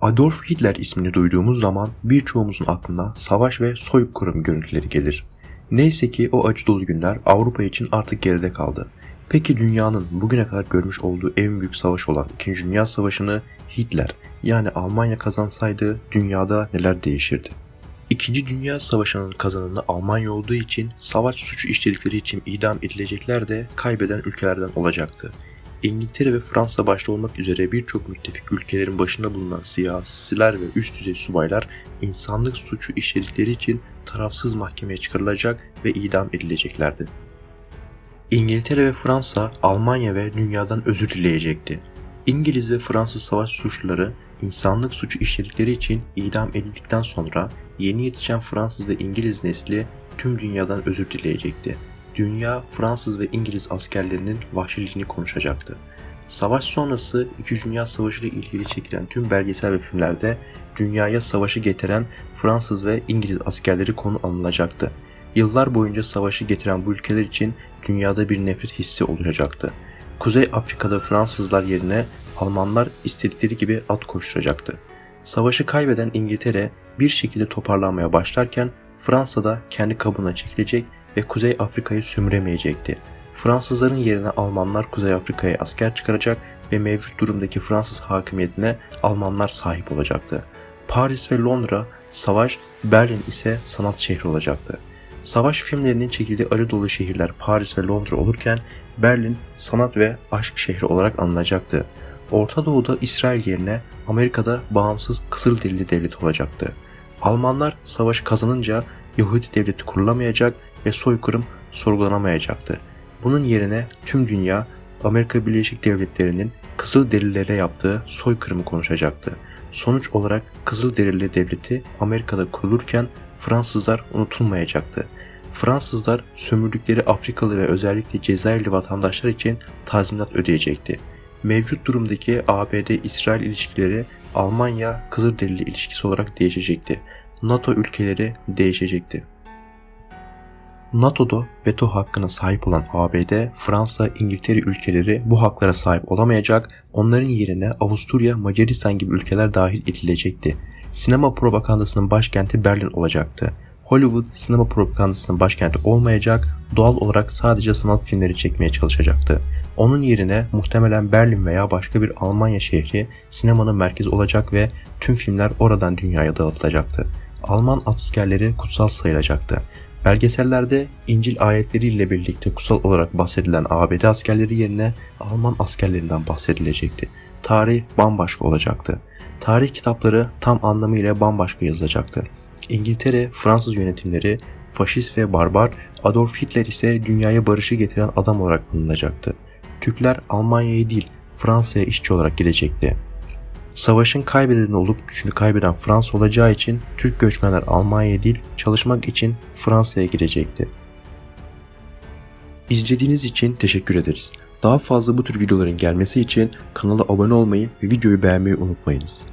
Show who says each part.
Speaker 1: Adolf Hitler ismini duyduğumuz zaman birçoğumuzun aklına savaş ve soykırım görüntüleri gelir. Neyse ki o acı dolu günler Avrupa için artık geride kaldı. Peki dünyanın bugüne kadar görmüş olduğu en büyük savaş olan 2. Dünya Savaşı'nı Hitler yani Almanya kazansaydı dünyada neler değişirdi? İkinci Dünya Savaşı'nın kazananı Almanya olduğu için savaş suçu işledikleri için idam edilecekler de kaybeden ülkelerden olacaktı. İngiltere ve Fransa başta olmak üzere birçok müttefik ülkelerin başında bulunan siyasiler ve üst düzey subaylar insanlık suçu işledikleri için tarafsız mahkemeye çıkarılacak ve idam edileceklerdi. İngiltere ve Fransa, Almanya ve dünyadan özür dileyecekti. İngiliz ve Fransız savaş suçluları insanlık suçu işledikleri için idam edildikten sonra yeni yetişen Fransız ve İngiliz nesli tüm dünyadan özür dileyecekti. Dünya Fransız ve İngiliz askerlerinin vahşiliğini konuşacaktı. Savaş sonrası 2. Dünya Savaşı ile ilgili çekilen tüm belgesel ve filmlerde dünyaya savaşı getiren Fransız ve İngiliz askerleri konu alınacaktı. Yıllar boyunca savaşı getiren bu ülkeler için dünyada bir nefret hissi oluşacaktı. Kuzey Afrika'da Fransızlar yerine Almanlar istedikleri gibi at koşturacaktı. Savaşı kaybeden İngiltere bir şekilde toparlanmaya başlarken Fransa da kendi kabuğuna çekilecek ve Kuzey Afrika'yı sömüremeyecekti. Fransızların yerine Almanlar Kuzey Afrika'ya asker çıkaracak ve mevcut durumdaki Fransız hakimiyetine Almanlar sahip olacaktı. Paris ve Londra savaş, Berlin ise sanat şehri olacaktı. Savaş filmlerinin çekildiği acı dolu şehirler Paris ve Londra olurken Berlin sanat ve aşk şehri olarak anılacaktı. Orta Doğu'da İsrail yerine Amerika'da bağımsız Kızılderili devleti olacaktı. Almanlar savaşı kazanınca Yahudi devleti kurulamayacak ve soykırım sorgulanamayacaktı. Bunun yerine tüm dünya Amerika Birleşik Devletleri'nin Kızılderililere yaptığı soykırımı konuşacaktı. Sonuç olarak Kızılderili devleti Amerika'da kurulurken Fransızlar unutulmayacaktı. Fransızlar sömürdükleri Afrikalı ve özellikle Cezayirli vatandaşlar için tazminat ödeyecekti. Mevcut durumdaki ABD-İsrail ilişkileri Almanya-Kızılderili ilişkisi olarak değişecekti. NATO ülkeleri değişecekti. NATO'da veto hakkına sahip olan ABD, Fransa, İngiltere ülkeleri bu haklara sahip olamayacak, onların yerine Avusturya, Macaristan gibi ülkeler dahil edilecekti. Sinema propagandasının başkenti Berlin olacaktı. Hollywood sinema propagandasının başkenti olmayacak, doğal olarak sadece sanat filmleri çekmeye çalışacaktı. Onun yerine muhtemelen Berlin veya başka bir Almanya şehri sinemanın merkezi olacak ve tüm filmler oradan dünyaya dağıtılacaktı. Alman askerleri kutsal sayılacaktı. Belgesellerde İncil ayetleriyle birlikte kutsal olarak bahsedilen ABD askerleri yerine Alman askerlerinden bahsedilecekti. Tarih bambaşka olacaktı. Tarih kitapları tam anlamıyla bambaşka yazılacaktı. İngiltere, Fransız yönetimleri faşist ve barbar, Adolf Hitler ise dünyaya barışı getiren adam olarak anılacaktı. Türkler Almanya'ya değil Fransa'ya işçi olarak gidecekti. Savaşın kaybedeni olup gücünü kaybeden Fransa olacağı için Türk göçmenler Almanya'ya değil çalışmak için Fransa'ya gidecekti. İzlediğiniz için teşekkür ederiz. Daha fazla bu tür videoların gelmesi için kanala abone olmayı ve videoyu beğenmeyi unutmayınız.